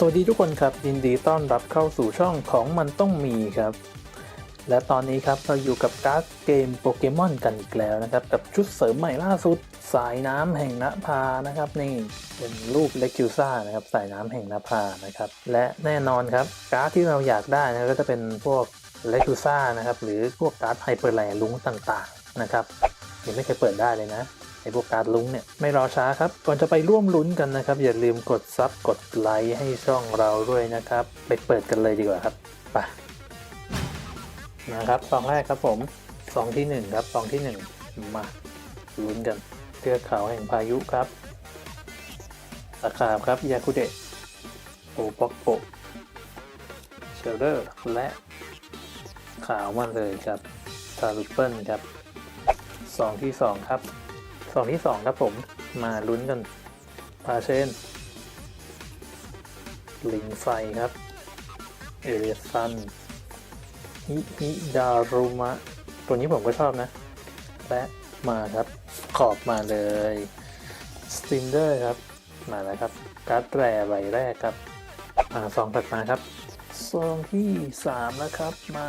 สวัสดีทุกคนครับยินดีต้อนรับเข้าสู่ช่องของมันต้องมีครับ และตอนนี้ครับเราอยู่กับการ์ดเกมโปเกมอนกันอีกแล้วนะครับ กับชุดเสริมใหม่ล่าสุด สายน้ำแห่งนภานะครับนี่เป็นรูปเลคิวซ่านะครับสายน้ำแห่งนภานะครับและแน่นอนครับการ์ดที่เราอยากได้นะก็จะเป็นพวกเลคิวซ่านะครับหรือพวกการ์ดไฮเปอร์แลลุงต่างๆนะครับยังไม่เคยเปิดได้เลยนะ พวกการ์ดลุ้งเนี่ยไม่รอช้าครับ ก่อนจะไปร่วมลุ้นกันนะครับ อย่าลืมกดซับกดไลค์ให้ช่องเราด้วยนะครับ ไปเปิดกันเลยดีกว่าครับไปนะครับซองแรกครับผมซองที่หนึ่งครับซองที่หนึ่งมาลุ้นกันเทือกเขาแห่งพายุครับตะขาบครับยาคุเดะโอปอกโปเชลเดอร์และขาวมาเลยครับทารุเปิลครับซองที่สองครับ สองที่สองครับผมมาลุ้นกันพาเช่น ลิงไฟครับ เอเรียซันฮิฮิดารุมะ ตัวนี้ผมก็ชอบนะ และมาครับ ขอบมาเลยสตินเดอร์ครับ มาแล้วครับ การ์ดแรใบแรกครับอ่าซองถัดมาครับซองที่สามแล้วครับมา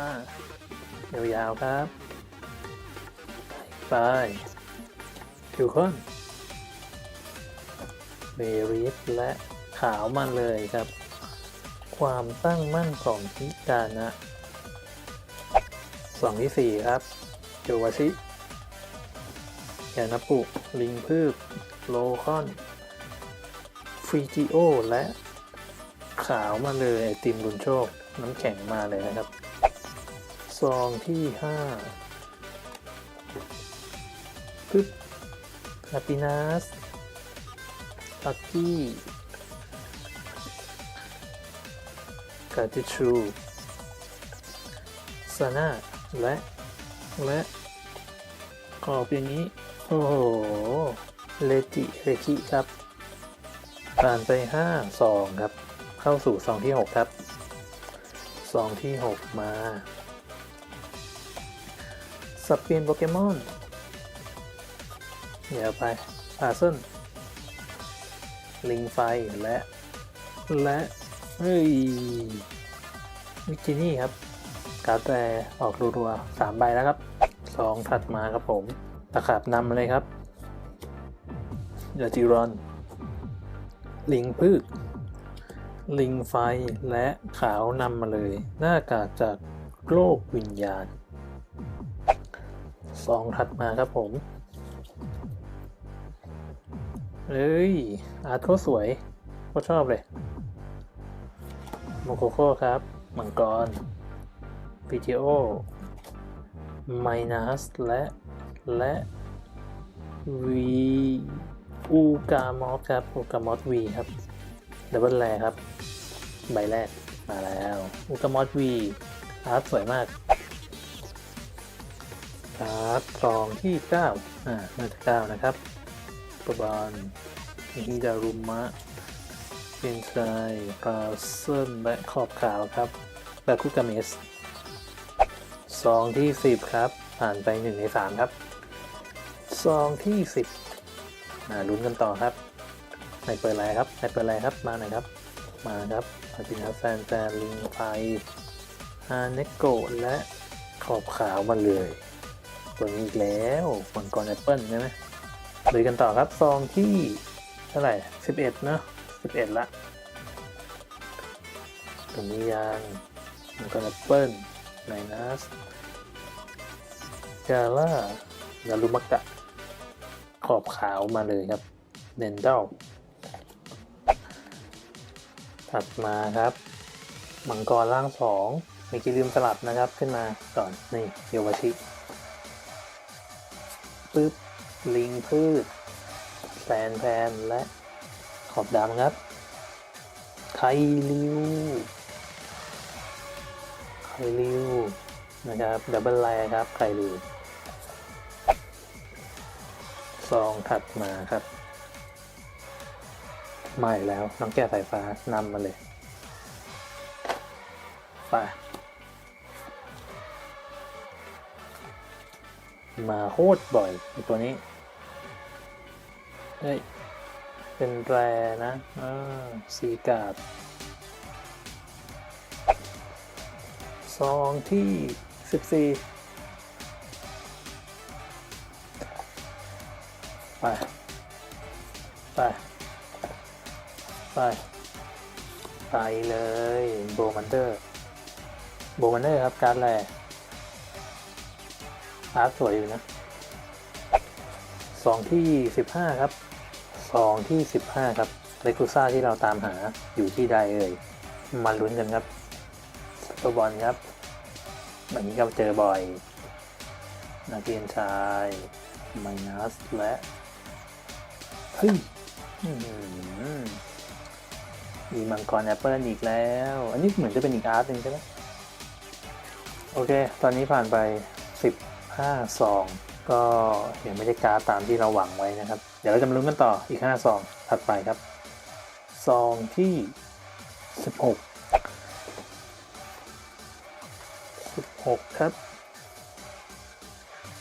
ยาวๆครับ ไป คิวคอนเบริสและขาวมาเลยครับ ความตั้งมั่นของพิกานะสองที่สี่ครับโจวาชิยานาปุลิงพืบโลคอนฟิจิโอ และขาวมาเลยไอติมลุนโชค น้ำแข็งมาเลยนะครับ ซองที่ห้าปึ๊บ ฮ a ป p ี n นัสลักกี้กาติชูซาน่าและ และขอบอย่างนี้ โอ้โห เลจิเลคิครับ ผ่านไป5 2ครับ เข้าสู่2ที่ 6 ครับ2ที่ 6 มา สับเปลี่ยนโปเกมอน เดี๋ยวไปพาเซนลิงไฟและ และเฮ้ยวิจินี่ครับกาดแต่ออกรัวๆสามใบแล้วครับสองถัดมาครับผมตะขาบนำมาเลยครับยาจิรอน ลิงพืช ลิงไฟและขาวนำมาเลย หน้ากากจากโลกวิญญาณสองถัดมาครับผม เอ้ย อาร์ตเขาสวยก็ชอบเลยโมโคโค่ครับ มังกรพิจิโอไมนัสและ และวีอูกามอสครับอูกามอสวีครับดับเบิลแรครับ ใบแรก มาแล้วอูกามอสวีอาร์ตสวยมากอาร์ตซองที่ 9 อ่าน่าจะ9นะครับ บานฮิดารุมะเป็นไซปาเซนและขอบขาวครับแบคุกาเมสซองที่ 10 ครับ ผ่านไป 1 ใน 3 ครับซองที่ 10มาลุ้นกันต่อครับในเปิดอะไรครับในเปิดอะไรครับมาหน่อยครับ มาครับพาตินาแฟนแฟนลิงไฟฮาเนโกและขอบขาวมาเลยตัวนี้อีกแล้วมังกรแอปเปิลใช่ไหม ลุยกันต่อครับซองที่เท่าไหร่สิบเอ็ดนะสิบเอ็ดละตรงนี้ยังมันก็แอปเปิ้ลไนนัสกาล่ายารุมักะ ขอบขาวมาเลยครับเดนเดลถัดมาครับมังกรล่างสองมีกิลืมสลับนะครับขึ้นมาก่อน นี่โยวาชิปึ๊บ ลิงพืชแซนแพนและขอบดำครับไคลิวไคลิวนะครับดับเบิลไลครับไคลิวซองถัดมาครับมาอีกแล้วน้องแก้สายฟ้านำมาเลยไป มาโคตรบ่อยตัวนี้เฮ้ยเป็นแรนะอ่าสีกาดซองที่สสิบี่ไป ไป ไป ไปเลยโบมันเดอร์โบมันเดอร์ครับการแร อาร์ตสวยอยู่นะสองที่สิบห้าครับสองที่สิบห้าครับเลกูซ่าที่เราตามหาอยู่ที่ใดเอ่ยมาลุ้นกันครับตัวบอลครับแบบนี้ก็เจอบ่อย นักเรียนชายไมนัสและเฮ้ยมีมังกรแอปเปิลอีกแล้ว อันนี้เหมือนจะเป็นอีกอาร์ตหนึ่งใช่ไหมโอเค ตอนนี้ผ่านไป 5ซองก็ยังไม่ได้การ์ดตามที่เราหวังไว้นะครับ เดี๋ยวเราจะมาลุ้นกันต่ออีก5ซองถัดไปครับซองที่ 16 16 ครับ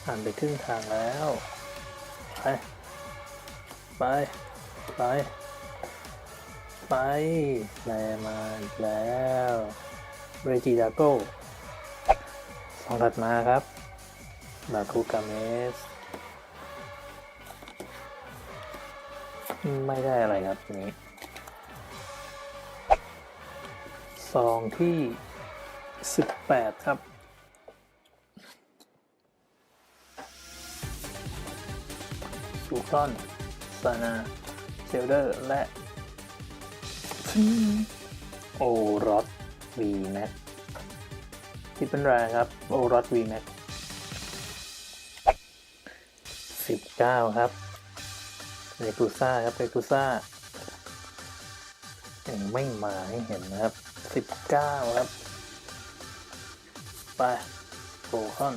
ผ่านไปครึ่งทางแล้ว ไป ไป ไป ไปแลมาอีกแล้วเรจิดาโก้สองถัดมาครับ บาคูกาเมส ไม่ได้อะไรครับนี้ ซองที่ 18 ครับสูซอนซานาเชลเดอร์ และโอรอดวีแม็กที่เป็นแรงครับ โอรอดวีแม็ก สิบเก้าครับเรกูซ่าครับเรกูซ่ายังไม่มาให้เห็นนะครับสิบเก้าครับ ไปโบคอน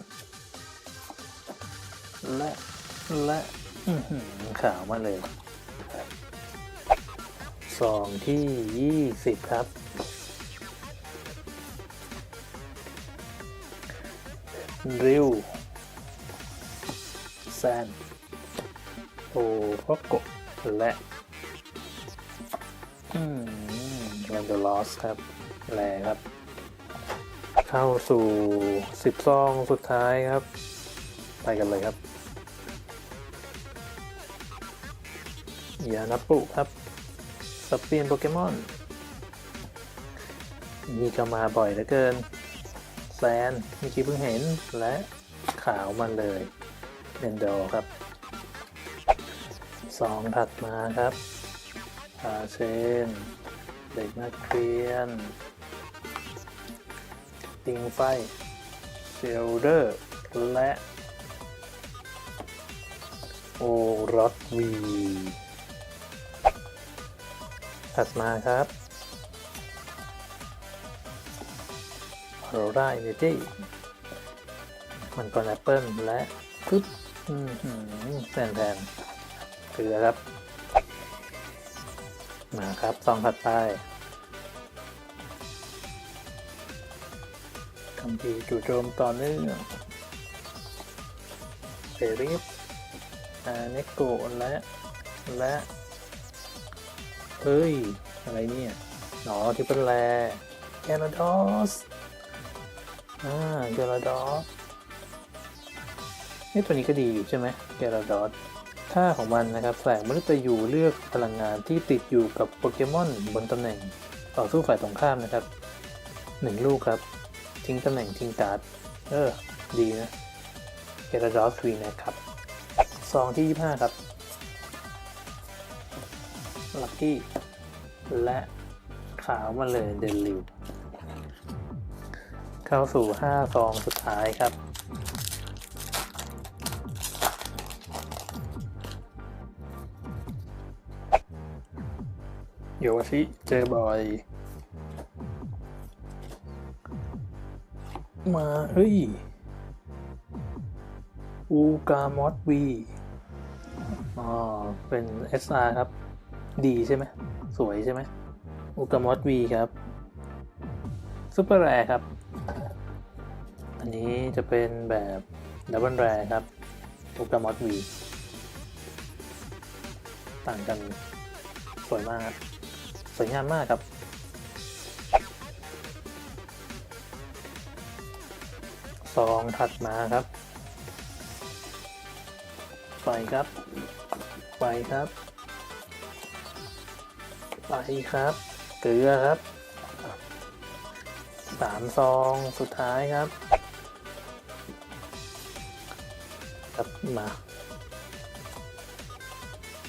และและอื้อหือขาวมาเลยซองที่ยี่สิบครับริว ซนโอโรโกะและอืมแลนโดลอสครับแลครับ เข้าสู่สิบซองสุดท้ายครับ ไปกันเลยครับยานับปุครับสเปียนโปเกมอนนี่ก็มาบ่อยเหลือเกินแซนเมื่อกี้เพิ่งเห็นและขาวมันเลย เดนโดครับสองถัดมาครับอาเชนเด็กนักเรียนติงไฟเชลเดอร์และโอรอดวีถัดมาครับโรราเอเนจีมันก่อนแอปเปิลและปึ๊บ แทนแทนเกลือครับ มาครับซองถัดไปคำพีร์จู่โจมต่อเนื่องเซริฟอาเนโกและ และเฮ้ย อะไรเนี่ยหนอที่เป็นแรแกลาดอสอ่าแกลาดอส นี่ตัวนี้ก็ดีอยู่ใช่ไหมแกลาดอสค่าของมันนะครับแสงมนุษย์ยูเลือกพลังงานที่ติดอยู่กับโปเกมอนบนตำแหน่งต่อสู้ฝ่ายตรงข้ามนะครับหนึ่งลูกครับ ทิ้งตำแหน่งทิ้งการ์ด เออ ดีนะแกลาดอสวีนะครับซองที่ 25 ครับลักกี้และขาวมาเลยเดนลิวเข้าสู่ 5 ซองสุดท้ายครับ โยชิเจอบอยมาเฮ้ยอูกามอสวีอ๋อ เป็น SR ครับ ดีใช่ไหม สวยใช่ไหมอูกามอสวีครับซุปเปอร์แรครับ อันนี้จะเป็นแบบดับเบิลแรครับอูกามอสวี ต่างกัน สวยมากครับ สวยงามมากครับ ซองถัดมาครับ ไปครับ ไปครับ ไปครับ เกลือครับ สามซองสุดท้ายครับ ครับมา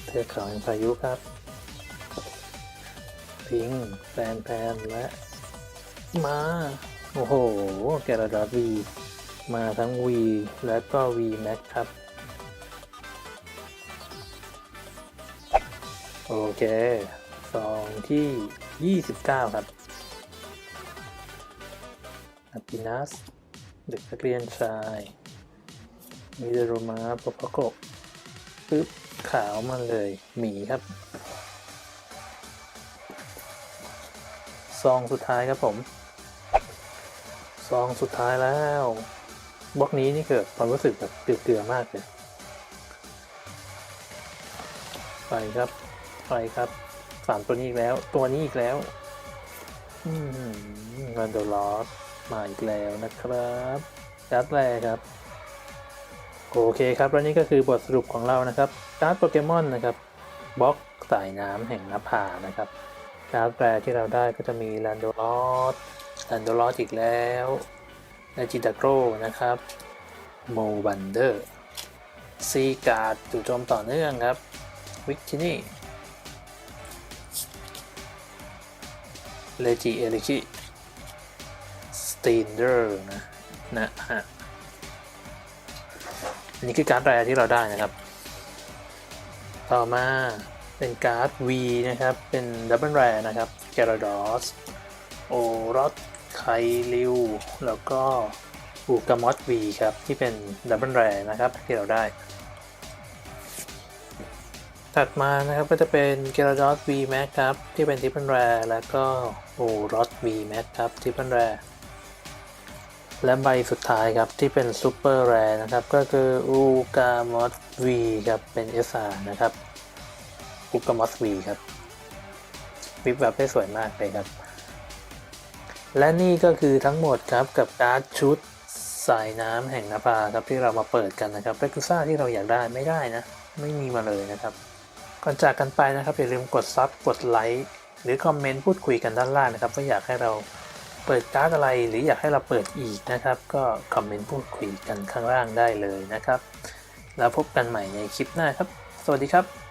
เทือกเขาแห่งพายุครับิงแฟนแพนและมา โอ้โห แกระดับวีมาทั้ง V และก็ V Max ครับ โอเคซองที่ 29 ครับอ p ินัส เด็กนักเรียนชาย มิเดโรมาปปโกะปึ๊บ ขาวมาเลย หมีครับ ซองสุดท้ายครับผม ซองสุดท้ายแล้วบล็อกนี้นี่เกิดความรู้สึกแบบเกลือๆมากเลยไปครับไปครับสามตัวนี้อีกแล้ว ตัวนี้อีกแล้วอืมเงินเดลอสมาอีกแล้วนะครับการ์ดแรกครับ โอเคครับ แล้วนี่ก็คือบทสรุปของเรานะครับ การ์ดโปเกมอนนะครับบล็อกสายน้ำแห่งนภานะครับ การ์ดแปรที่เราได้ก็จะมีแลนโดลอสแลนโดลอสอีกแล้วในจิตาโกรนะครับโมบันเดอร์ซีการ์ดจู่โจมต่อเนื่องครับ วิกที่นี่เลจิเอลิคิสตีนเดอร์นะนะฮะอันนี้คือการ์ดแรที่เราได้นะครับ ต่อมา เป็นการ์ด V นะครับ เป็นดับเบิลแรนะครับแกราดอสโอรสไคลิว แล้วก็บูกามอส V ครับ ที่เป็นดับเบิลแรนะครับ ที่เราได้ ถัดมานะครับก็จะเป็นเกราดอส V Max ครับ ที่เป็นทิปเปิลแรแล้วก็โอรส V Max ครับทิปเปิลแรและใบสุดท้ายครับ ที่เป็นซูเปอร์แรนะครับ ก็คืออูกามอส V ครับ เป็น SR นะครับ อูกามอส V ครับ วิบแบบได้สวยมากเลยครับ และนี่ก็คือทั้งหมดครับกับการ์ดชุดสายน้ำแห่งนภาครับที่เรามาเปิดกันนะครับเรกูซ่าที่เราอยากได้ไม่ได้นะ ไม่มีมาเลยนะครับ ก่อนจากกันไปนะครับอย่าลืมกดซับกดไลค์หรือคอมเมนต์พูดคุยกันด้านล่างนะครับว่าอยากให้เราเปิดการ์ดอะไรหรืออยากให้เราเปิดอีกนะครับ ก็คอมเมนต์พูดคุยกันข้างล่างได้เลยนะครับ แล้วพบกันใหม่ในคลิปหน้าครับ สวัสดีครับ